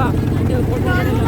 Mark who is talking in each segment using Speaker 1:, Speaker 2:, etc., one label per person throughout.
Speaker 1: 吧，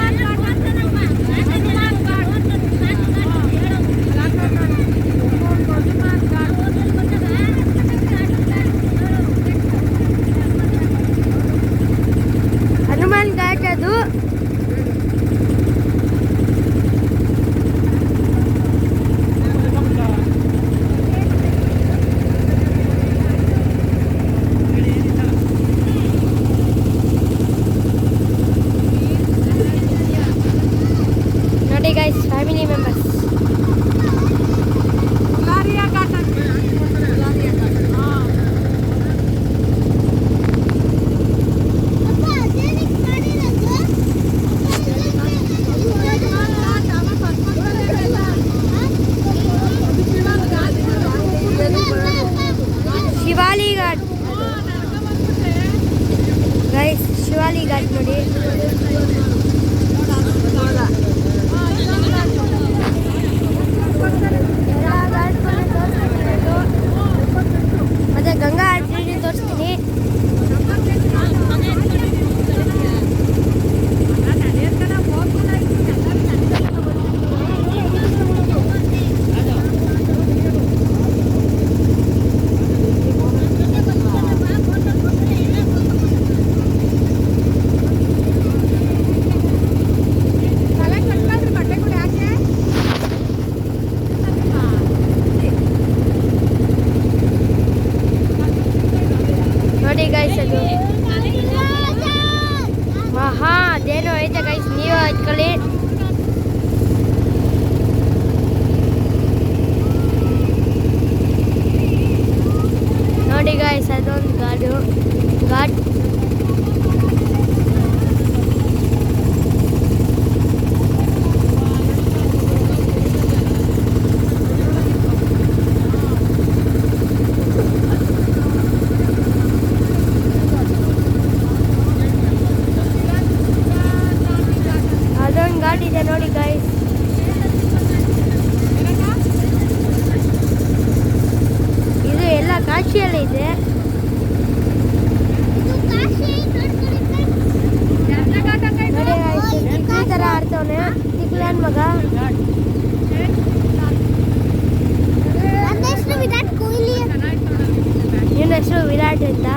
Speaker 1: ಹೇಳು.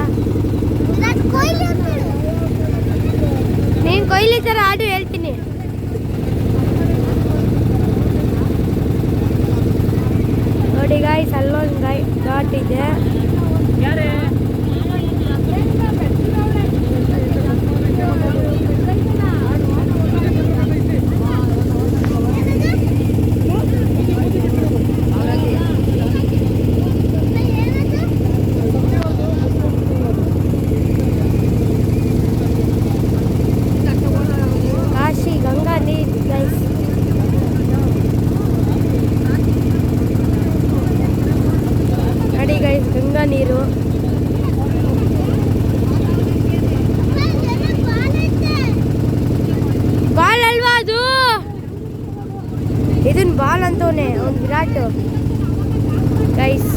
Speaker 2: ನೀನು ಕೊಹ್ಲಿ ಥರ ಆಡು ಹೇಳ್ತೀನಿ ನೋಡಿ ಗಾಯ್ಸ್ ಅಲ್ಲೊಂದು ಗಾಯ್ ಘಾಟ್ ಇದೆ ಕಾಶಿ ಗಂಗಾ ನೀರು ಗೈಸ್ ನೋಡಿ ಗೈಸ್ ಗಂಗಾ ನೀರು ಬಾಲ್ ಅಲ್ವಾ ಅದು ಇದನ್ ಬಾಲ್ ಅಂತವನೆ ಅವ್ನು ವಿರಾಟ್ ಗೈಸ್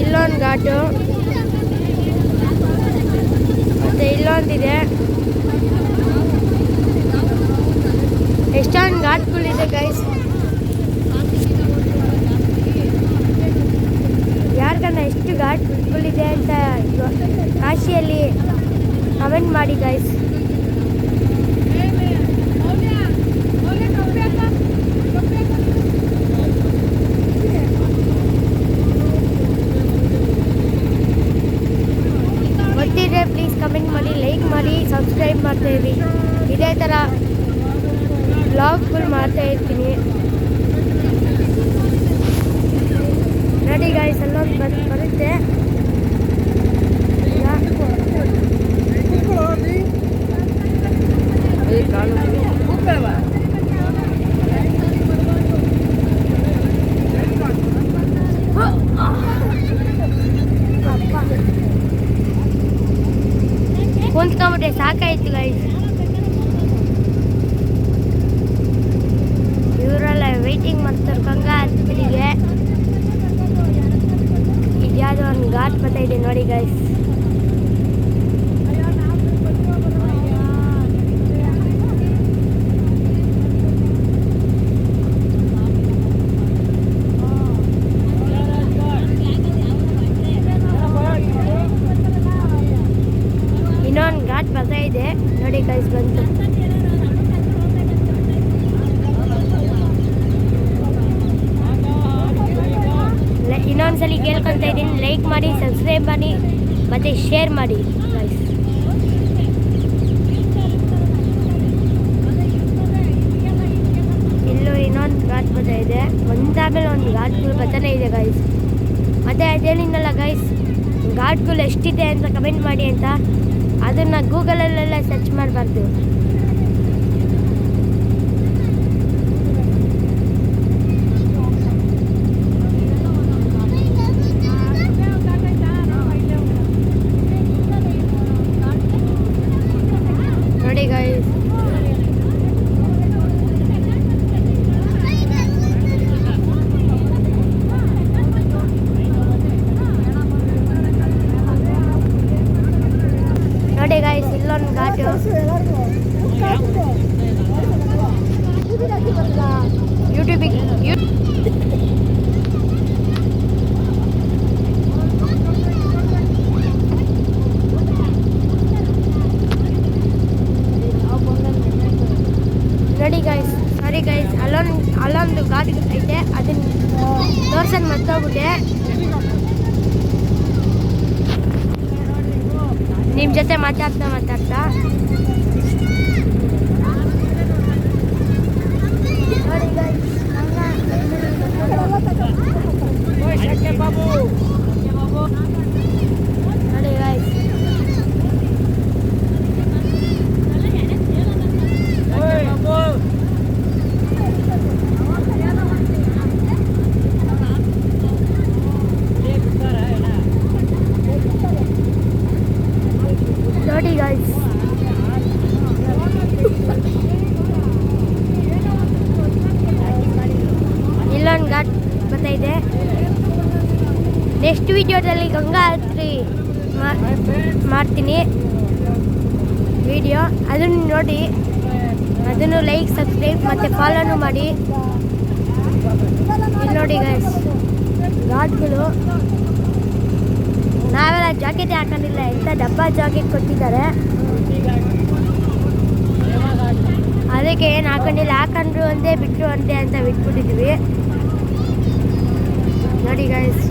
Speaker 2: ಇಲ್ಲೊಂದು ಘಾಟು ಮತ್ತೆ ಇಲ್ಲೊಂದಿದೆ ಎಷ್ಟೊಂದು ಘಾಟ್ಗಳಿದೆ ಗೈಸ್ ಯಾರಿಗನ್ನ ಎಷ್ಟು ಘಾಟ್ಗಳಿದೆ ಅಂತ ಕಾಶಿಯಲ್ಲಿ ಕಮೆಂಟ್ ಮಾಡಿ ಗೈಸ್ ಗೊತ್ತಿದ್ರೆ ಪ್ಲೀಸ್ ಕಮೆಂಟ್ ಮಾಡಿ ಲೈಕ್ ಮಾಡಿ ಸಬ್ಸ್ಕ್ರೈಬ್ ಮಾಡ್ತಾ ಇರಿ ಇದೇ ಥರ ಬ್ಲಾಗ್ಗಳು ಮಾಡ್ತಾ ಇರ್ತೀನಿ. ನೋಡಿ ಗಾಯ್ಸ್ ಅಲ್ಲೊಂದು ಬಂದು ಬರುತ್ತೆ? ಕುಂತ್ಕೊಂಬಿಟ್ಟೆ ಸಾಕಾಯ್ತು ಗೈಸ್ ವೆಯ್ಟಿಂಗ್ ಮಾಡ್ತಾರೆ ಗಂಗಾ ಆಸ್ಪತ್ರೆಗೆ ಇದ್ಯಾವುದೋ ಒಂದು ಘಾಟ್ ಬರ್ತಾ ಇದೆ ನೋಡಿ ಗೈಸ್ ಘಾಟ್ ಬರ್ತಾ ಇದೆ ನೋಡಿ ಗೈಸ್ ಬಂತು ಲ- ಇನ್ನೊಂದ್ಸಲಿ ಕೇಳ್ಕೊತಾ ಇದ್ದೀನಿ. ಲೈಕ್ ಮಾಡಿ ಸಬ್ಸ್ಕ್ರೈಬ್ ಮಾಡಿ, ಮತ್ತು ಶೇರ್ ಮಾಡಿ. ಗೈಸ್ ಇಲ್ಲೂ ಇನ್ನೊಂದು ಘಾಟ್ ಬರ್ತಾ ಇದೆ. ಒಂದಾಗಲೇ ಒಂದು ಘಾಟ್ಗಳು ಬರ್ತಾನೆ ಇದೆ ಗೈಸ್ ಮತ್ತೆ ಅದೇನಿನ್ನಲ್ಲ ಗೈಸ್ ಘಾಟ್ಗಳು ಎಷ್ಟಿದೆ ಅಂತ ಕಮೆಂಟ್ ಮಾಡಿ ಅಂತ. ಅದನ್ನ ಗೂಗಲಲ್ಲೆಲ್ಲ ಸರ್ಚ್ ಮಾಡಬಾರ್ದು ನೋಡಿ ಗೈಸ್ ನೋಡಿ ಗೈಸ್ ಇಲ್ಲೊಂದು ಘಾಟು ಯೂಟ್ಯೂಬಿಗೆ ಯೂ ನೋಡಿ ಗೈಸ್ ಸಾರಿ ಗೈಸ್ ಅಲ್ಲೊಂದು ಅಲ್ಲೊಂದು ಘಾಟ್ ಐತೆ ಅದನ್ನ ತೋರ್ಸೋದು ಮರ್ತೋಗ್ಬಿಟ್ಟೆ ನಿಮ್ಮ ಜೊತೆ ಮಾತಾಡ್ತಾ ಮಾತಾಡ್ತಾ ನೆಕ್ಸ್ಟ್ ಗಂಗಾತ್ರಿ ಮಾಡ್ತೀನಿ ವಿಡಿಯೋ ಅದನ್ನು ನೋಡಿ, ಅದನ್ನು ಲೈಕ್ ಸಬ್ಸ್ಕ್ರೈಬ್ ಮತ್ತು ಫಾಲೋನು ಮಾಡಿ. ಇಲ್ಲಿ ನೋಡಿ ಗೈಸ್ ಗಾಡ್ಗಳು. ನಾವೆಲ್ಲ ಜಾಕೆಟ್ ಹಾಕೊಂಡಿಲ್ಲ ಎಂಥ ಡಬ್ಬ ಜಾಕೆಟ್ ಕೊಟ್ಟಿದ್ದಾರೆ. ಅದಕ್ಕೆ ಏನು ಹಾಕೊಂಡಿಲ್ಲ, ಹಾಕೊಂಡ್ರು ಒಂದೇ ಬಿಟ್ಟರು ಒಂದೇ ಅಂತ ಬಿಟ್ಬಿಟ್ಟಿದ್ವಿ ನೋಡಿ ಗೈಸ್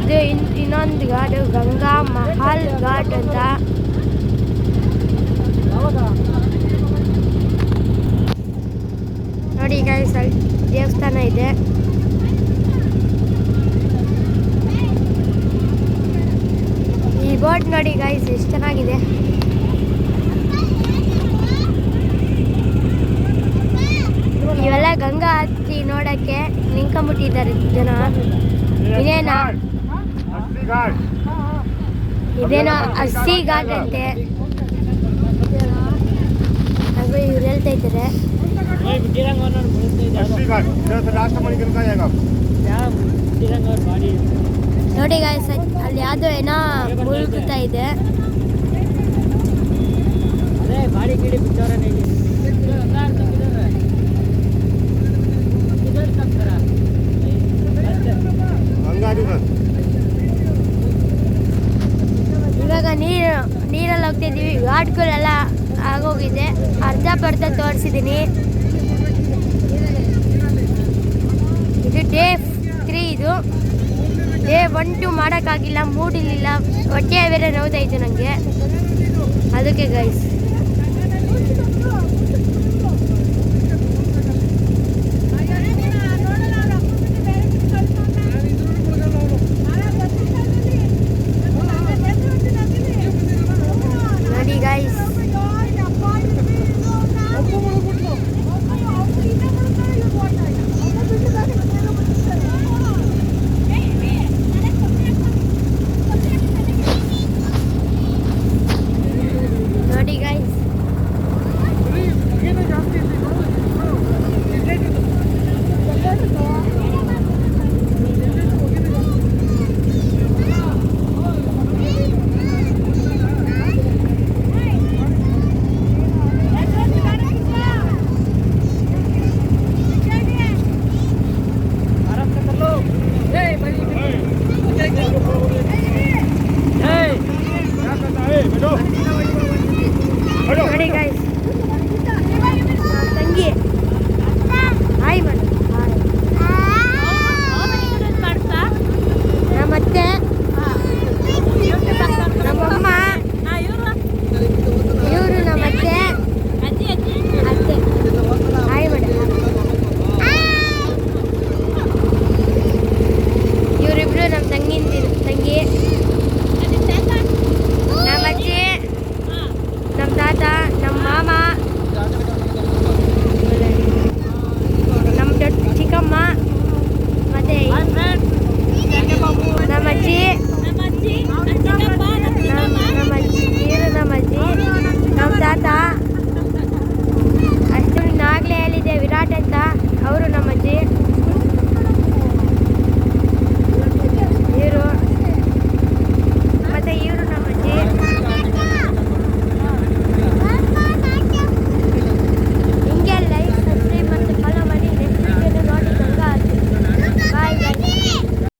Speaker 2: ಇದು ಇನ್ ಇನ್ನೊಂದು ಘಾಟ್ ಗಂಗಾ ಮಹಾಲ್ ಘಾಟ್ ಅಂತ ನೋಡಿ ಗೈಸ್ ಅಲ್ಲಿ ದೇವಸ್ಥಾನ ಇದೆ ಈ ಬೋಟ್ ನೋಡಿ ಗೈಸ್ ಎಷ್ಟು ಚೆನ್ನಾಗಿದೆ. ಇವೆಲ್ಲ ಗಂಗಾ ಹತ್ತಿ ನೋಡಕ್ಕೆ ನಿಂಕೊಂಬಿಟ್ಟಿದ್ದಾರೆ ಜನ. ಇದೇನಾ? ಇದೇನೋ ಹಸಿ ಘಾಟ್ ಅಂತೆ. ಹಾಗೆ ಇವ್ರು ಹೇಳ್ತಾ ಇದ್ದಾರೆ.
Speaker 3: ರಾಷ್ಟ್ರ
Speaker 2: ನೋಡಿ ಗಾಯ್ಸ್ ಅಲ್ಲಿ ಯಾವುದೋ ಏನೋ ಮುಳುಗುತ್ತಾ ಇದೆ. ಇವಾಗ ನೀರು ನೀರಲ್ಲಿ ಹೋಗ್ತಿದ್ದೀವಿ. ವಾಟ್ಗಳೆಲ್ಲ ಆಗೋಗಿದೆ. ಅರ್ಧ ಬರ್ಧ ತೋರಿಸಿದ್ದೀನಿ. ಇದು ಡೇ ತ್ರೀ ಇದು. ಏ ಒನ್ ಟು ಮಾಡೋಕ್ಕಾಗಿಲ್ಲ ಮೂಡ್ ಹೊಟ್ಟೆ ಬೇರೆ ನೋವುತ್ತಾಯಿತು ನನಗೆ ಅದಕ್ಕೆ ಗೈಸ್